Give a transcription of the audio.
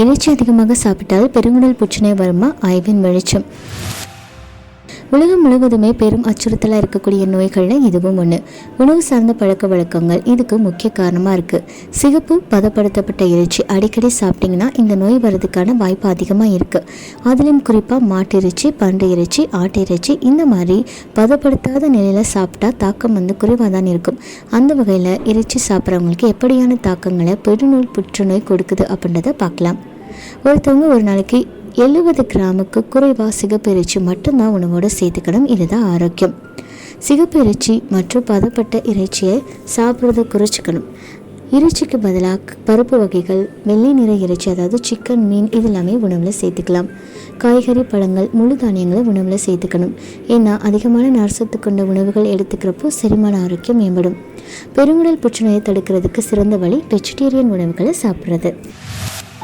இறைச்சி அதிகமாக சாப்பிட்டால் பெருங்குடல் புற்றுநோய் வருமா? ஆய்வின் வெளிச்சம். உலகம் முழுவதுமே பெரும் அச்சுறுத்தலாக இருக்கக்கூடிய நோய்களில் இதுவும் ஒன்று உணவு சார்ந்த பழக்க வழக்கங்கள் இதுக்கு முக்கிய காரணமாக இருக்குது சிகப்பு பதப்படுத்தப்பட்ட இறைச்சி அடிக்கடி சாப்பிட்டிங்கன்னா இந்த நோய் வர்றதுக்கான வாய்ப்பு அதிகமாக இருக்குது அதிலும் குறிப்பாக மாட்டு இறைச்சி பன்றி இறைச்சி ஆட்டு இறைச்சி இந்த மாதிரி பதப்படுத்தாத நிலையில் சாப்பிட்டா தாக்கம் வந்து குறைவாக தான் இருக்கும். அந்த வகையில் இறைச்சி சாப்பிட்றவங்களுக்கு எப்படியான தாக்கங்களை பெருநூல் புற்றுநோய் கொடுக்குது அப்படின்றத பார்க்கலாம். ஒருத்தவங்க ஒரு நாளைக்கு எழுபது கிராமுக்கு குறைவாக சிகப்பு இறைச்சி மட்டும்தான் உணவோடு சேர்த்துக்கணும். இதுதான் ஆரோக்கியம். சிகப்பு இறைச்சி மற்றும் பதப்பட்ட இறைச்சியை சாப்பிட்றத குறைச்சிக்கணும். இறைச்சிக்கு பதிலாக பருப்பு வகைகள் வெள்ளை நிற இறைச்சி அதாவது சிக்கன் மீன் இது எல்லாமே உணவில் சேர்த்துக்கலாம். காய்கறி பழங்கள் முழு தானியங்களை உணவில் சேர்த்துக்கணும். ஏன்னா அதிகமான நார்சத்து கொண்ட உணவுகள் எடுத்துக்கிறப்போ செரிமான ஆரோக்கியம் மேம்படும். பெருங்குடல் புற்றுநோயை தடுக்கிறதுக்கு சிறந்த வழி வெஜிடேரியன் உணவுகளை சாப்பிட்றது.